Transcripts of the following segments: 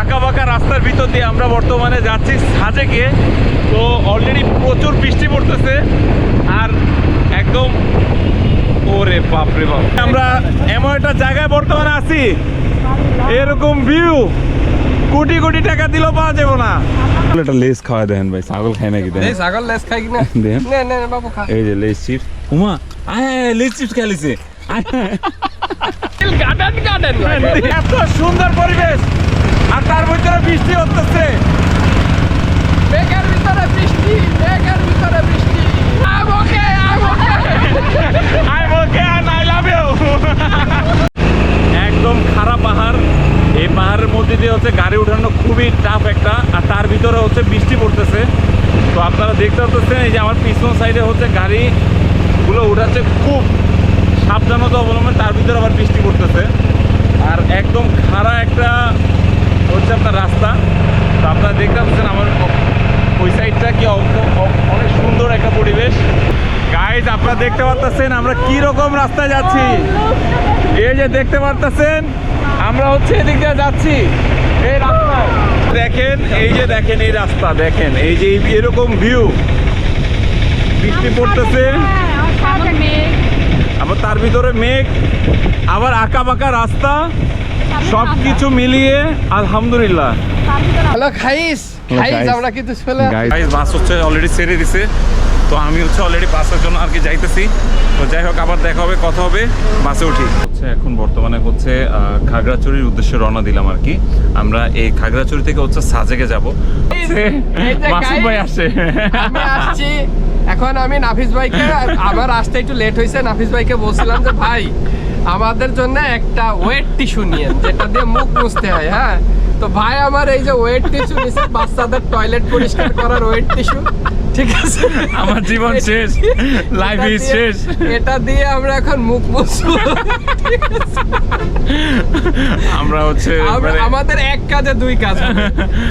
আঁকা বাঁকা রাস্তার ভিতর দিয়ে আমরা বর্তমানে যাচ্ছি সাজেকে। তো অলরেডি প্রচুর বৃষ্টি পড়তেছে আর একদম ওরে বাপরে বাপ। আমরা এমন একটা জায়গায় বর্তমানে আছি এরকম ভিউ কোটি কোটি টাকা দিলেও পাওয়া যাবে না। একটা লেস খাওয়া দেন ভাই ছাগল খায় নাকি দেন? ছাগল লেস খাই কিনা? দেন। নে নে নে, বাবু খা। এই যে লেস চিপস। উমা আয়, লেস চিপস খেলেছে গার্ডেন গার্ডেন এত সুন্দর পরিবেশ। আর তার ভিতরে বৃষ্টি হচ্ছে। মেঘের ভিতরে বৃষ্টি মেঘের ভিতরে বৃষ্টি। ওকে ওকে আই ওকে একদম খারাপ পাহাড়। এই পাহাড়ের মধ্যে দিয়ে হচ্ছে গাড়ি উঠানো খুবই টাফ একটা আর তার ভিতরে হচ্ছে বৃষ্টি পড়তেছে। তো আপনারা দেখতে পাচ্ছেন এই যে আমার পিছন সাইডে হচ্ছে গাড়িগুলো উঠাচ্ছে খুব সাবধানতা অবলম্বন তার ভিতরে আবার বৃষ্টি পড়তেছে। আর একদম খাড়া একটা হচ্ছে আপনার রাস্তা। তো আপনারা দেখতে পাচ্ছেন আমার ওই সাইডটা কি অনেক সুন্দর একটা পরিবেশ। গাইজ আপনারা দেখতে পারতেছেন আমরা কি রকম রাস্তায় যাচ্ছি। এই যে দেখতে পারতেছেন আমরা হচ্ছে এদিক দিয়ে যাচ্ছি। এই রাস্তায়। দেখেন এই যে দেখেন এই রাস্তা দেখেন এই যে এরকম ভিউ বৃষ্টি পড়তেছে। আবার তার ভিতরে মেঘ। আবার আঁকা বাঁকা রাস্তা। সব কিছু মিলিয়ে আলহামদুলিল্লাহ। হ্যালো খাইস খাইস আমরা কিন্তু চলে গাইস বাস হচ্ছে অলরেডি ছেড়ে দিছে। তো আমি হচ্ছে অলরেডি বাসের জন্য আর কি যাইতেছি। তো যাই হোক আবার দেখা হবে কথা হবে বাসে উঠি। হচ্ছে এখন বর্তমানে হচ্ছে আহ, খাগড়াছড়ির উদ্দেশ্যে রওনা দিলাম আর কি। আমরা এই খাগড়াছড়ি থেকে হচ্ছে সাজেকে যাব। মাসুদ ভাই আসছে আমি আসছি। এখন আমি নাফিস ভাইকে আমার আসতে একটু লেট হয়েছে নাফিস ভাইকে বলছিলাম যে ভাই আমাদের জন্য একটা ওয়েট টিস্যু নিয়ে যেটা দিয়ে মুখ মুছতে হয় হ্যাঁ? তো ভাই আমার এই যে ওয়েট টিস্যু নিছে বাচ্চাদের টয়লেট পরিষ্কার করার ওয়েট টিস্যু ঠিক আছে? আমার জীবন শেষ লাইফ ইজ শেষ। এটা দিয়ে আমরা এখন মুখ মুছবো আমরা হচ্ছে আমরা- মানে- আমাদের এক কাজে দুই কাজ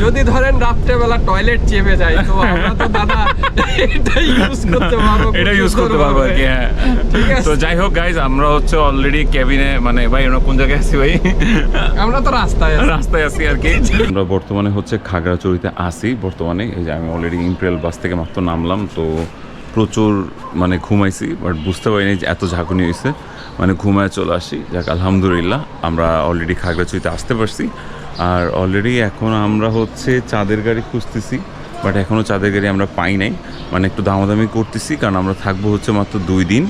যদি ধরেন রাত্রেবেলা টয়লেট চেপে যায় তো আমরা তো দাদা এটা ইউজ করতে পারব এটা ইউজ করতে পারব আর কি হ্যাঁ। ঠিক আছে। তো যাই হোক গাইজ আমরা হচ্ছে অলরেডি ক্যাবিনে মানে ভাই আমরা কোন জায়গায় আছি ভাই? আমরা তো রাস্তায় আছি। রাস্তায় আছি আর কি। আমরা বর্তমানে হচ্ছে খাগড়াছড়িতে আসি বর্তমানে এই যে আমি অলরেডি ইম্পেরিয়াল বাস থেকে মাত্র নামলাম, তো প্রচুর মানে ঘুমাইছি বাট বুঝতে পারিনি যে এত ঝাঁকুনি হয়েছে মানে ঘুমায় চলে আসি, যাক আলহামদুলিল্লাহ, আমরা অলরেডি খাগড়াছড়িতে আসতে পারছি। আর অলরেডি এখন আমরা হচ্ছে চাঁদের গাড়ি খুঁজতেছি বাট এখনও চাঁদের গাড়ি আমরা পাই নাই। মানে একটু দামাদামি করতেছি, কারণ আমরা থাকব হচ্ছে মাত্র দুই দিন।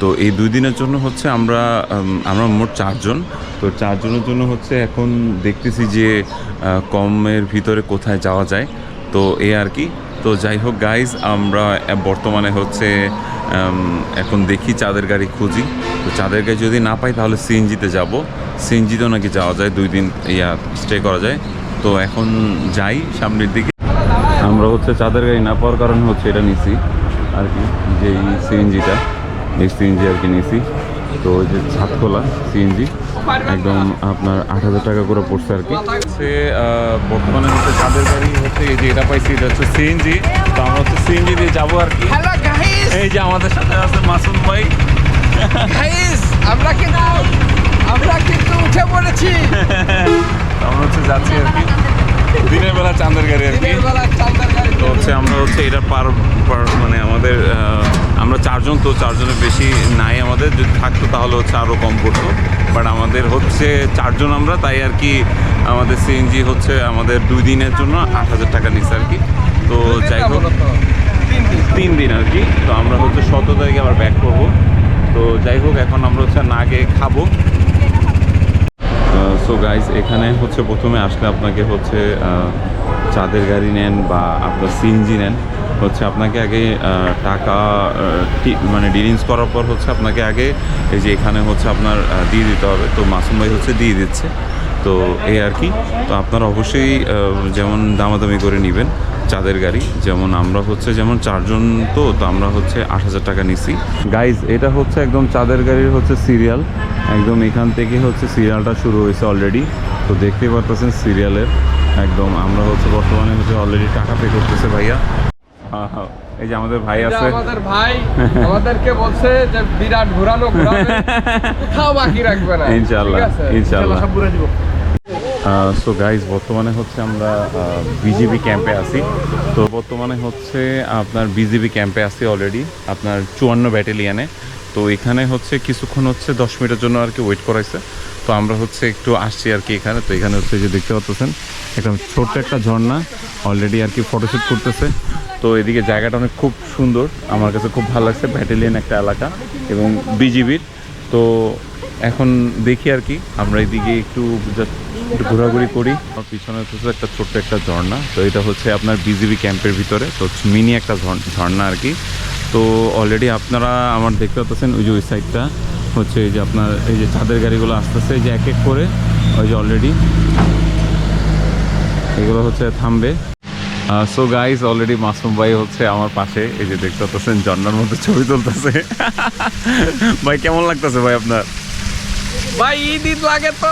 তো এই দুই দিনের জন্য হচ্ছে আমরা আমরা মোট চারজন। তো চারজনের জন্য হচ্ছে এখন দেখতেছি যে কমের ভিতরে কোথায় যাওয়া যায়। তো এই আর কি তো যাই হোক গাইজ আমরা বর্তমানে হচ্ছে এখন দেখি চাঁদের গাড়ি খুঁজি। তো চাঁদের গাড়ি যদি না পাই, তাহলে সিএনজিতে যাব। সিএনজিতেও নাকি যাওয়া যায়, দুই দিন, ইয়া স্টে করা যায়। তো এখন যাই সামনের দিকে। আমরা হচ্ছে চাঁদের গাড়ি না পাওয়ার কারণে হচ্ছে এটা নিছি। আর কি যে সিএনজিটা, এই সিএনজি আর কি নিছি। তো ওই যে ছাদখোলা সিএনজি। একদম আপনার আট হাজার টাকা করে পড়ছে আর কি। হচ্ছে আহ, বর্তমানে হচ্ছে চাঁদের গাড়ি হচ্ছে এই যে এটা পাইছি এটা হচ্ছে সিএনজি তো আমরা হচ্ছে সিএনজি দিয়ে যাব আর কি। এই যে আমাদের সাথে আছে মাসুম ভাই। আমরা কিন্তু আমরা কিন্তু উঠে পড়েছি। তো আমরা হচ্ছে যাচ্ছি আর কি। দিনের বেলা চাঁদের গাড়ি আর কি। তো হচ্ছে আমরা হচ্ছে এটা পার পার মানে আমাদের চারজন তো চারজনের বেশি নাই আমাদের যদি থাকতো তাহলে হচ্ছে আরও কম পড়তো। বাট আমাদের হচ্ছে চারজন আমরা তাই আর কি আমাদের সিএনজি হচ্ছে আমাদের দুই দিনের জন্য আট হাজার টাকা নিচ্ছে আর কি। তো যাই হোক তিন দিন। আর কি। তো আমরা হচ্ছে সতেরো তারিখে আবার ব্যাক করব। তো যাই হোক এখন আমরা হচ্ছে না গিয়ে খাব। সো গাইজ এখানে হচ্ছে প্রথমে আসলে আপনাকে হচ্ছে চাঁদের গাড়ি নেন বা আপনার সিএনজি নেন। হচ্ছে আপনাকে আগে টাকা মানে ডিলিংস করার পর হচ্ছে আপনাকে আগে এই যে এখানে হচ্ছে আপনার দিয়ে দিতে হবে। তো মাসুম ভাই হচ্ছে দিয়ে দিচ্ছে। তো এই আর কি। তো আপনারা অবশ্যই যেমন দামাদামি করে নেবেন চাঁদের গাড়ি, যেমন আমরা হচ্ছে, যেমন চারজন তো তো আমরা হচ্ছে আট হাজার টাকা নিছি। গাইজ এটা হচ্ছে একদম চাঁদের গাড়ির হচ্ছে সিরিয়াল একদম এখান থেকে হচ্ছে সিরিয়ালটা শুরু হয়েছে অলরেডি তো দেখতেই পারতেছেন সিরিয়ালের একদম আমরা হচ্ছে বর্তমানে হচ্ছে অলরেডি টাকা পে করতেছে ভাইয়া। এই যে আমাদের ভাই আছে। আমাদের ভাই আমাদেরকে বলছে যে বিরাট ঘোরানো ঘোরাবে কোথাও বাকি রাখবে না। ইনশাআল্লাহ, ইনশাআল্লাহ। সব ঘুরে দিব। সো গাইজ বর্তমানে হচ্ছে আমরা বিজেপি ক্যাম্পে আছি। তো বর্তমানে হচ্ছে আপনার বিজেপি ক্যাম্পে আছি অলরেডি আপনার চুয়ান্ন ব্যাটালিয়ানে তো এখানে হচ্ছে কিছুক্ষণ হচ্ছে দশ মিনিটের জন্য আর কি ওয়েট করাইছে। তো আমরা হচ্ছে একটু আসছি আর কি এখানে। তো এখানে হচ্ছে যে দেখতে পাচ্ছেন একটা ছোট্ট একটা ঝর্ণা। অলরেডি আর কি ফটোশ্যুট করতেছে। তো এদিকে জায়গাটা অনেক খুব সুন্দর। আমার কাছে খুব ভালো লাগছে, ব্যাটালিয়ান একটা এলাকা এবং বিজিবির। তো এখন দেখি আর কি, আমরা এদিকে একটু ঘোরাঘুরি করি। আমার পিছনে হচ্ছে একটা ছোট্ট একটা ঝর্ণা, তো এটা হচ্ছে আপনার বিজিবি ক্যাম্পের ভিতরে, তো মিনি একটা ঝর্ণ- আর কি। তো অলরেডি আপনারা আমার দেখতে পাচ্ছেন ওই যে ওই সাইডটা হচ্ছে এই যে আপনার, এই যে চাঁদের গাড়িগুলো আসতেছে, এই যে এক এক করে, ওই যে অলরেডি এগুলো হচ্ছে থামবে। সো গাইজ অলরেডি মাসুম ভাই হচ্ছে আমার পাশে। এই যে দেখতে পাচ্ছেন ঝর্ণার মধ্যে ছবি তুলতেছে। ভাই কেমন লাগতেছে ভাই আপনার? ভাই ঈদ লাগে তো।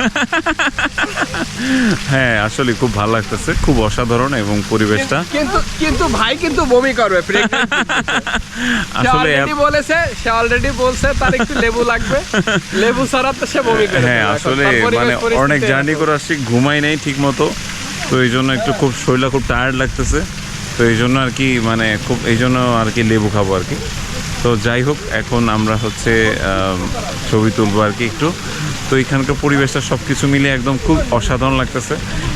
হ্যাঁ আসলে খুব ভালো লাগতেছে খুব অসাধারণ এবং পরিবেশটা। কিন্তু কিন্তু ভাই কিন্তু বমি করবে আসলে বলেছে সে অলরেডি বলছে তার একটু লেবু লাগবে। লেবু ছাড়া তো সে বমি করে হ্যাঁ আসলে মানে অনেক জার্নি করে আসছি ঘুমাই নাই ঠিক মতো তো এই জন্য একটু খুব শরীরটা খুব টায়ার্ড লাগতেছে। তো এই জন্য আর কি মানে খুব এই জন্য আর কি লেবু খাব আর কি। তো যাই হোক এখন আমরা হচ্ছে ছবি তুলবো আর কি একটু। তো এখানকার পরিবেশটা সব কিছু মিলে একদম খুব অসাধারণ লাগতেছে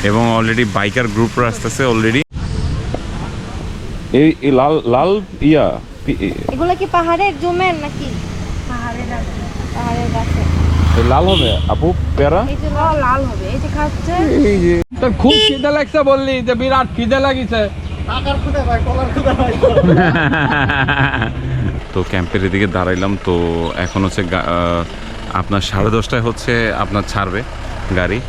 এবং অলরেডি বাইকার গ্রুপরা আসতেছে অলরেডি এই লাল লাল ইয়া এগুলো কি পাহাড়ের জমের নাকি? পাহাড়ের পাহাড়ের গাছে। লাল হবে আপু পেয়ারা? এই যে লাল হবে এই যে খাচ্ছে। এই যে তোর খুব খিদে লাগছে বললি যে বিরাট খিদে লাগিছে। তো ক্যাম্পের এদিকে দাঁড়াইলাম তো এখন হচ্ছে গা- আপনার সাড়ে দশটায় হচ্ছে আপনার ছাড়বে গাড়ি।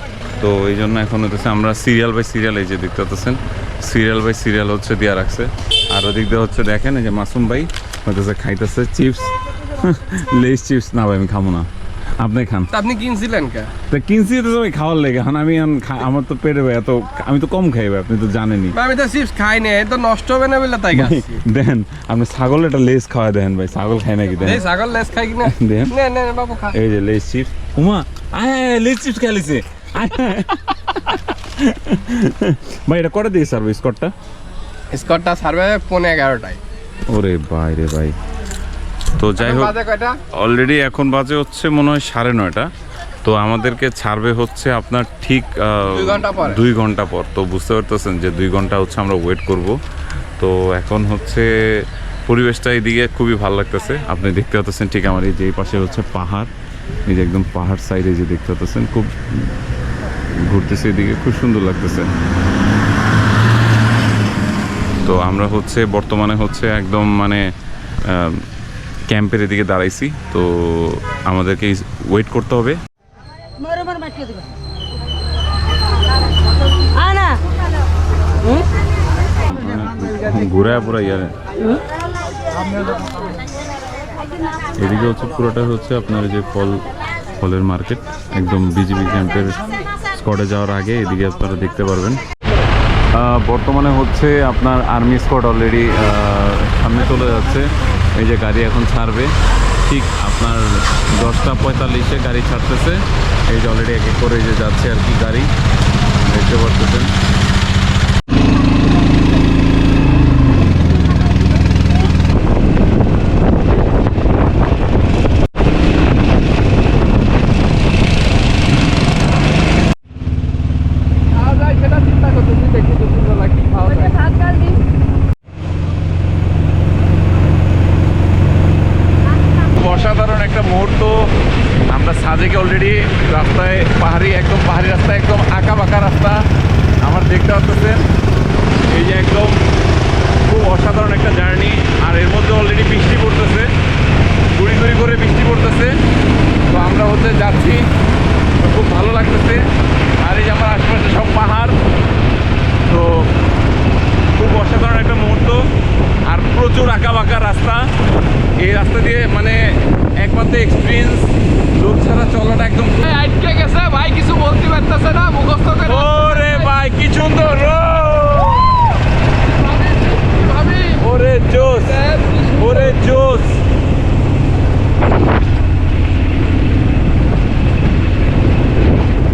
তো এই জন্য এখন হচ্ছে আমরা সিরিয়াল বাই সিরিয়াল এই যে দেখতে পাচ্ছেন সিরিয়াল বাই সিরিয়াল হচ্ছে দেওয়া রাখছে। আর ওদিক দিয়ে হচ্ছে দেখেন এই যে মাসুম ভাই হইতেছে খাইতেছে চিপস। লেস চিপস না ভাই আমি খাব না। আপনি খান। আপনি কিনছিলেন কে? তা কিনছি তো ভাই খাওয়ার লেগে। এখন আমি আমার তো পেটে এত আমি তো কম খাই আপনি তো জানেনই। আমি তো চিপস খাই না তো নষ্ট হবে না বলে তাই দেন আপনি ছাগল একটা লেস খাওয়া দেন ভাই ছাগল খায় নাকি দেন? ছাগল লেস খাই কিনা? দেন। নে নে বাবু খা। এই যে লেস চিপস। উমা আয় লেস চিপস খেলেছে ভাই এটা করে দিই সার্ভিস কোডটা স্কটটা সার্ভে পৌনে এগারোটায়। ওরে ভাই রে ভাই। তো যাই হোক অলরেডি এখন বাজে হচ্ছে মনে হয় সাড়ে নয়টা। তো আমাদেরকে ছাড়বে হচ্ছে আপনার ঠিক দুই ঘণ্টা পরে। তো বুঝতে পারতেছেন যে দুই ঘণ্টা হচ্ছে আমরা ওয়েট করব। তো এখন হচ্ছে পরিবেশটা এইদিকে খুবই ভালো লাগতেছে। আপনি দেখতে পাচ্ছেন ঠিক আমার এই যে এই পাশে হচ্ছে পাহাড়। এই যে একদম পাহাড় সাইডে যে দেখতে পাচ্ছেন খুব ঘুরতেছে এদিকে খুব সুন্দর লাগতেছে। তো আমরা হচ্ছে বর্তমানে হচ্ছে একদম মানে ক্যাম্পের এদিকে দাঁড়াইছি তো আমাদেরকে ওয়েট করতে হবে। দিবা আনা। ইয়ারে। এদিকে হচ্ছে পুরোটা হচ্ছে আপনার যে ফল ফলের মার্কেট একদম বিজিবি ক্যাম্পের স্কোয়াডে যাওয়ার আগে এদিকে আপনারা দেখতে পারবেন। বর্তমানে হচ্ছে আপনার আর্মি স্কোয়াড অলরেডি সামনে চলে যাচ্ছে। এই যে গাড়ি এখন ছাড়বে। ঠিক আপনার দশটা পঁয়তাল্লিশে গাড়ি ছাড়তেছে। এই যে অলরেডি এক এক করে যে যাচ্ছে আর কি গাড়ি। দেখতে পারতেছেন খাওয়া যায় সেটা চিন্তা করতেছি দেখি দুপুরবেলা কি খাওয়া যায় ভাত ডাল দিন খুব অসাধারণ একটা মুহূর্ত আমরা সাজেকে অলরেডি রাস্তায় পাহাড়ি একদম পাহাড়ি রাস্তা একদম আঁকা বাঁকা রাস্তা আমার দেখতে পাচ্ছেন এই যে একদম খুব অসাধারণ একটা জার্নি আর এর মধ্যে অলরেডি বৃষ্টি পড়তেছে গুড়ি গুড়ি করে বৃষ্টি তো আমরা হচ্ছে যাচ্ছি। খুব ভালো লাগতেছে। আর এই যে আমার আশেপাশে সব পাহাড়। তো খুব অসাধারণ একটা মুহূর্ত। আর প্রচুর আঁকা বাঁকা রাস্তা। এই রাস্তা দিয়ে মানে একমাত্র এক্সপিরিয়েন্স লোক ছাড়া চলাটা একদম আটকে গেছে। ভাই কিছু বলতে পারতেছে না। মুখস্থ করে ওরে ভাই কি সুন্দর। ওরে জোস ওরে জোস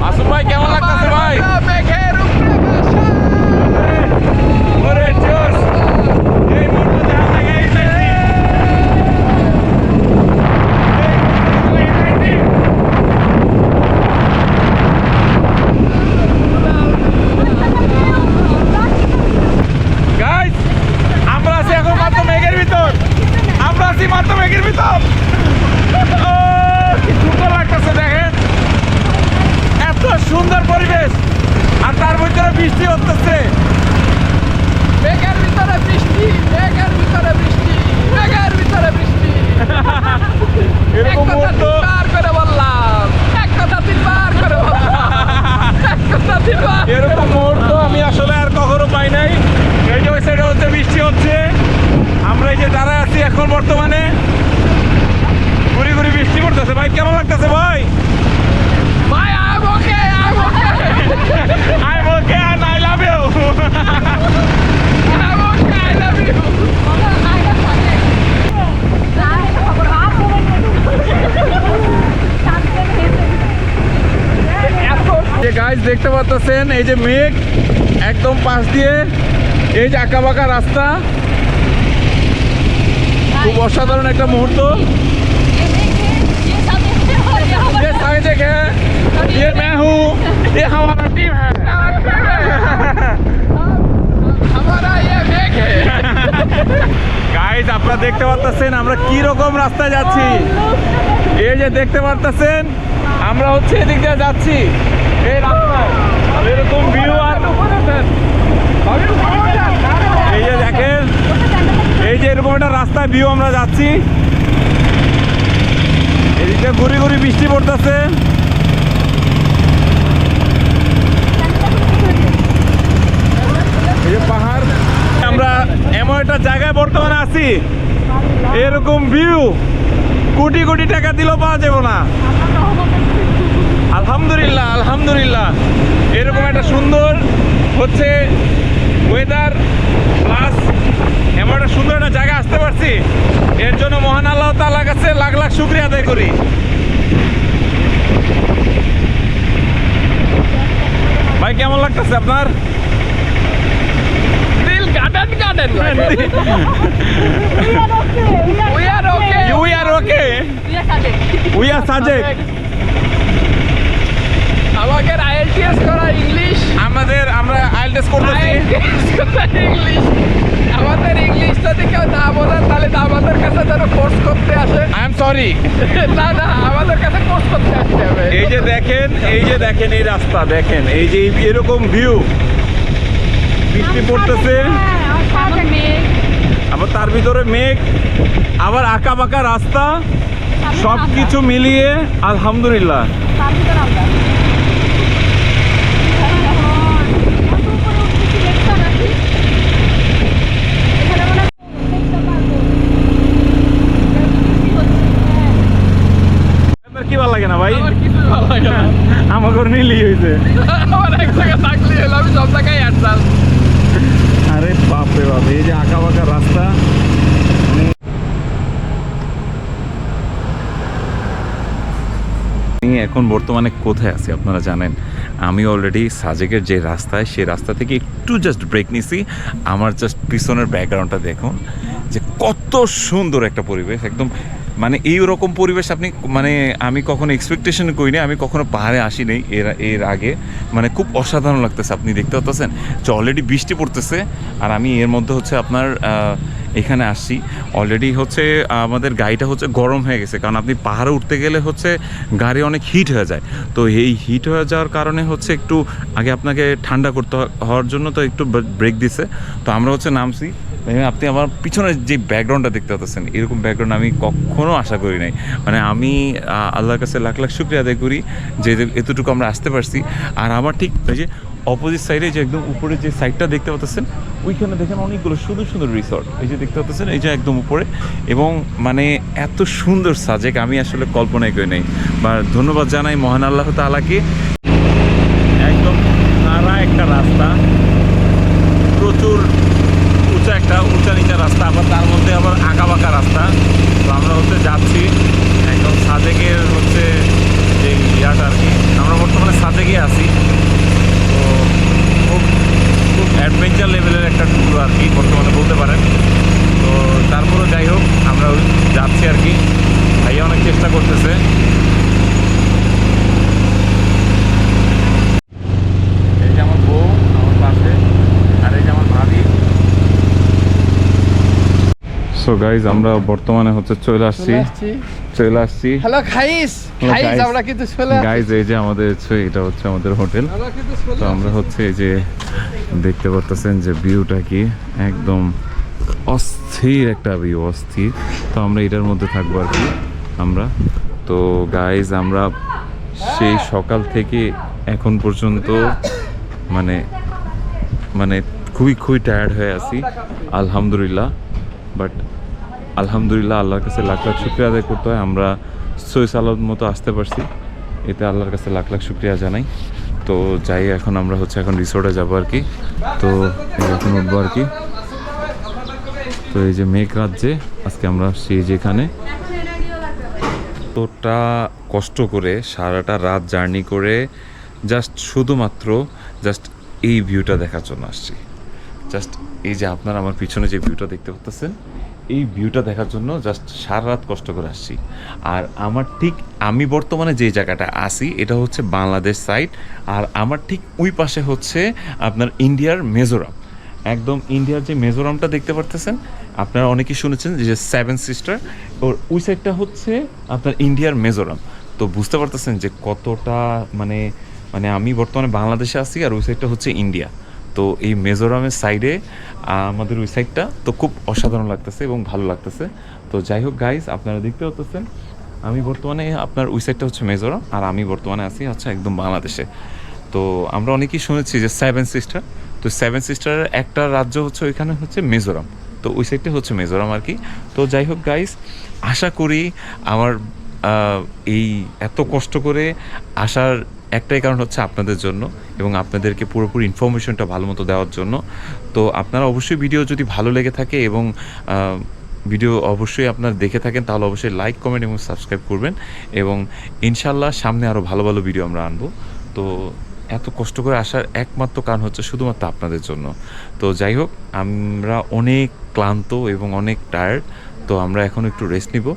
আসুন ভাই কেমন লাগতেছে ভাই বৃষ্টি হতেছে মেঘের ভিতরে বৃষ্টি মেঘের ভিতরে বৃষ্টি মেঘের ভিতরে বৃষ্টি। এরকম মুহূর্ত। করে বললাম। এক কথা তিনবার করে বললাম। এক কথা তিনবার এরকম মুহূর্ত আমি আসলে আর কখনো পাই নাই। এই যে সাইডে হচ্ছে বৃষ্টি হচ্ছে। আমরা এই যে দাঁড়ায় আছি এখন বর্তমানে। ঘুরি ঘুরি বৃষ্টি পড়তেছে। ভাই কেমন লাগতেছে ভাই? ভাই okay, I'm okay. and I love you I'm okay, I love you. যে গাছ দেখতে পাচ্ছেন এই যে মেঘ একদম পাশ দিয়ে এই যে আঁকা বাঁকা রাস্তা খুব অসাধারণ একটা মুহূর্ত ये सारे जगह ये मैं हूँ ये हमारा टीम है हमारा ये मेघ है গাইজ আপনারা দেখতে পাচ্ছেন আমরা কি রকম রাস্তায় যাচ্ছি এই যে দেখতে পারতেছেন আমরা হচ্ছে এদিক দিয়ে যাচ্ছি এই রাস্তায় এরকম ভিউ আর এই যে দেখেন এই যে এরকম একটা রাস্তায় ভিউ আমরা যাচ্ছি এদিকে ঘুরি ঘুরি বৃষ্টি পড়তেছে এই পাহাড়, আমরা এমন একটা জায়গায় বর্তমানে আছি। এরকম ভিউ কোটি কোটি টাকা দিলেও পাওয়া যাবে না। আলহামদুলিল্লাহ আলহামদুলিল্লাহ। এরকম একটা সুন্দর হচ্ছে ওয়েদার প্লাস এমন একটা সুন্দর একটা জায়গা আসতে পারছি। এর জন্য মহান আল্লাহ তাআলার কাছে লাখ লাখ শুক্রিয়া আদায় করি। ভাই, কেমন লাগতেছে আপনার? গান কাটেন we are okay we are okay we are Sajek আমাদের আইএলটিএস করা ইংলিশ আমাদের আমরা আইএলটিএস করতেছি। ইংলিশ আমাদের ইংলিশটা যদি কেউ না বোঝেন তাহলে তা আমাদের কাছে যেন কোর্স করতে আসে। আই এম সরি না না আমাদের কাছে কোর্স করতে আসতে হবে। এই যে দেখেন এই যে দেখেন এই রাস্তা দেখেন এই যে এরকম ভিউ বৃষ্টি পড়তেছে। হ্যাঁ, আবার তার ভিতরে মেঘ আবার আঁকা বাঁকা রাস্তা সব কিছু মিলিয়ে আলহামদুলিল্লাহ আপনার কি ভালো লাগে না ভাই আমার কিছু ভালো লাগে না আমার ঘর নিলেই হয়েছে আমার এক জায়গায় থাকলে হলো আমি সব জায়গায় অ্যাডজাস্ট আরে বাপ রে বাপ এই যে আঁকা বাঁকা রাস্তা আমি এখন বর্তমানে কোথায় আছি আপনারা জানেন? আমি অলরেডি সাজেকের যে রাস্তায়, সেই রাস্তা থেকে একটু জাস্ট ব্রেক নিছি। আমার জাস্ট পিছনের ব্যাকগ্রাউন্ডটা দেখুন, যে কত সুন্দর একটা পরিবেশ, একদম মানে এই রকম পরিবেশ আপনি মানে আমি কখনো এক্সপেকটেশন করিনি, আমি কখনো পাহাড়ে আসিনি এর এর আগে। মানে খুব অসাধারণ লাগতেছে, আপনি দেখতে পাচ্ছেন যে অলরেডি বৃষ্টি পড়তেছে। আর আমি এর মধ্যে হচ্ছে আপনার এখানে আসছি। অলরেডি হচ্ছে, আমাদের গাড়িটা হচ্ছে গরম হয়ে গেছে। কারণ আপনি পাহাড়ে উঠতে গেলে হচ্ছে গাড়ি অনেক হিট হয়ে যায়। তো এই হিট হয়ে যাওয়ার কারণে হচ্ছে একটু আগে আপনাকে ঠান্ডা করতে হওয়ার জন্য তো একটু ব্রেক দিছে। তো আমরা হচ্ছে নামছি। আপনি আমার পিছনে যে ব্যাকগ্রাউন্ডটা দেখতে পাচ্ছেন এরকম ব্যাকগ্রাউন্ড আমি কখনো আশা করি নাই। মানে আমি আল্লাহর কাছে লাখ লাখ শুক্রিয়া আদায় করি যে এতটুকু আমরা আসতে পারছি। আর আমার ঠিক ওই যে অপোজিট সাইডে যে একদম উপরে যে সাইডটা দেখতে পাচ্ছেন, ওইখানে দেখেন অনেকগুলো সুন্দর সুন্দর রিসর্ট এই যে দেখতে পাচ্ছেন, এই যে একদম উপরে। এবং মানে এত সুন্দর সাজেক আমি আসলে কল্পনাই করি নাই। বা ধন্যবাদ জানাই মহান আল্লাহ তালাকে একদম খাড়া একটা রাস্তা। প্রচুর উঁচা একটা, উঁচা নিচা রাস্তা, আবার তার মধ্যে আবার আঁকা বাঁকা রাস্তা তো আমরা হচ্ছে যাচ্ছি একদম সাজেকের হচ্ছে যে ইয়াটা আর কি আমরা বর্তমানে সাজেকে আছি তো খুব খুব অ্যাডভেঞ্চার লেভেলের একটা ট্যুর আর কি বর্তমানে বলতে পারেন তো তারপরে যাই হোক আমরা ওই যাচ্ছি আর কি ভাইয়া অনেক চেষ্টা করতেছে এই যে আমার বউ আমার পাশে আর এই যে আমার ভাবি সো গাইজ আমরা বর্তমানে হচ্ছে চলে আসছি। চলে আসছি। হ্যালো খাইস। খাইস আমরা কিন্তু চলে গাইজ এই যে আমাদের এটা হচ্ছে আমাদের হোটেল। তো আমরা হচ্ছে এই যে দেখতে পারতেছেন যে ভিউটা কি একদম অস্থির একটা ভিউ অস্থির। তো আমরা এটার মধ্যে থাকব আর কি আমরা। তো গাইজ আমরা সেই সকাল থেকে এখন পর্যন্ত মানে মানে খুবই খুবই টায়ার্ড হয়ে আছি আলহামদুলিল্লাহ। বাট আলহামদুলিল্লাহ, আল্লাহর কাছে লাখ লাখ শুক্রিয়া আদায় করতে হয়। আমরা সই সালাদ মতো আসতে পারছি। এতে আল্লাহর কাছে লাখ লাখ শুক্রিয়া জানাই। তো যাই, এখন আমরা হচ্ছে এখন রিসোর্টে যাব আর কি। তো এখন উঠবো আর কি। তো এই যে মেঘ রাজ্যে আজকে আমরা আসছি এই যে এখানে। এতটা কষ্ট করে সারাটা রাত জার্নি করে জাস্ট শুধুমাত্র জাস্ট এই ভিউটা দেখার জন্য আসছি। জাস্ট এই যে আপনারা আমার পিছনে যে ভিউটা দেখতে পাচ্ছেন এই ভিউটা দেখার জন্য জাস্ট সারা রাত কষ্ট করে আসছি। আর আমার ঠিক আমি বর্তমানে যে জায়গাটা আসি এটা হচ্ছে বাংলাদেশ সাইড আর আমার ঠিক ওই পাশে হচ্ছে আপনার ইন্ডিয়ার মেজোরাম। একদম ইন্ডিয়ার যে মেজোরামটা দেখতে পারতেছেন, আপনারা অনেকেই শুনেছেন যে সেভেন সিস্টার ওর ওই সাইডটা হচ্ছে আপনার ইন্ডিয়ার মেজোরাম। তো বুঝতে পারতেছেন যে কতটা মানে মানে আমি বর্তমানে বাংলাদেশে আছি আর ওই সাইডটা হচ্ছে ইন্ডিয়া। তো এই মেজোরামের সাইডে আমাদের ওই সাইডটা তো খুব অসাধারণ লাগতেছে এবং ভালো লাগতেছে। তো যাই হোক গাইজ আপনারা দেখতে পাচ্ছেন আমি বর্তমানে আপনার ওই সাইডটা হচ্ছে মেজোরাম আর আমি বর্তমানে আছি হচ্ছে একদম বাংলাদেশে। তো আমরা অনেকেই শুনেছি যে সেভেন সিস্টার তো সেভেন সিস্টারের একটা রাজ্য হচ্ছে ওইখানে হচ্ছে মিজোরাম। তো ওই সাইডটা হচ্ছে মিজোরাম আর কি। তো যাই হোক গাইজ আশা করি আমার এই এত কষ্ট করে আসার একটাই কারণ হচ্ছে আপনাদের জন্য এবং আপনাদেরকে পুরোপুরি ইনফরমেশনটা ভালো মতো দেওয়ার জন্য। তো আপনারা অবশ্যই ভিডিও যদি ভালো লেগে থাকে এবং ভিডিও অবশ্যই আপনারা দেখে থাকেন, তাহলে অবশ্যই লাইক কমেন্ট এবং সাবস্ক্রাইব করবেন এবং ইনশাল্লাহ সামনে আরও ভালো ভালো ভিডিও আমরা আনব। তো এত কষ্ট করে আসার একমাত্র কারণ হচ্ছে শুধুমাত্র আপনাদের জন্য। তো যাই হোক, আমরা অনেক ক্লান্ত এবং অনেক টায়ার্ড তো আমরা এখন একটু রেস্ট নিব।